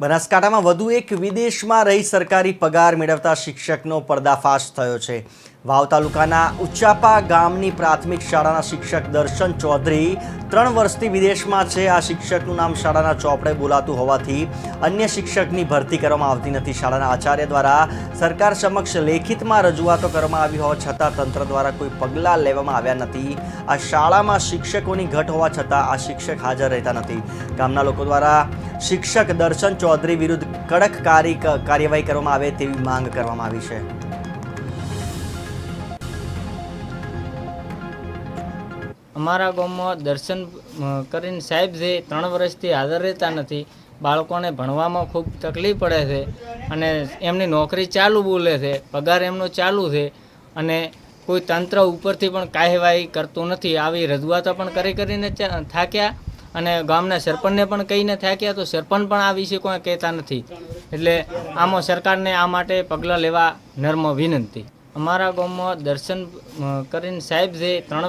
બનાસકાંઠામાં વધુ એક વિદેશમાં રહી સરકારી પગાર મેળવતા શિક્ષકનો પર્દાફાશ થયો છે. વાવ તાલુકાના ઉચ્ચાપા ગામની પ્રાથમિક શાળાના શિક્ષક દર્શન ચૌધરી ત્રણ વર્ષથી વિદેશમાં છે. આ શિક્ષકનું નામ શાળાના ચોપડે બોલાતું હોવાથી અન્ય શિક્ષકની ભરતી કરવામાં આવતી નથી. શાળાના આચાર્ય દ્વારા સરકાર સમક્ષ લેખિતમાં રજૂઆતો કરવામાં આવી હોવા છતાં તંત્ર દ્વારા કોઈ પગલાં લેવામાં આવ્યા નથી. આ શાળામાં શિક્ષકોની ઘટ હોવા છતાં આ શિક્ષક હાજર રહેતા નથી. ગામના લોકો દ્વારા શિક્ષક દર્શન ચૌધરી વિરુદ્ધ કડક કારી કાર્યવાહી કરવામાં આવે તેવી માંગ કરવામાં આવી છે. અમારા ગામમાં દર્શન કરીને સાહેબ જે ત્રણ વર્ષથી હાજર રહેતા નથી, બાળકોને ભણવામાં ખૂબ તકલીફ પડે છે અને એમની નોકરી ચાલુ બોલે છે, પગાર એમનો ચાલુ છે અને કોઈ તંત્ર ઉપરથી પણ કાર્યવાહી કરતું નથી. આવી રજૂઆતો પણ કરી કરીને થાક્યા. અને ગામના સરપંચને પણ કહીને થાક્યા તો સરપંચ પણ આ વિશે કોઈ કહેતા નથી. એટલે આમાં સરકારને આ માટે પગલાં લેવા નર્મ વિનંતી. અમારા ગામમાં દર્શન કરીને સાહેબ જે ત્રણ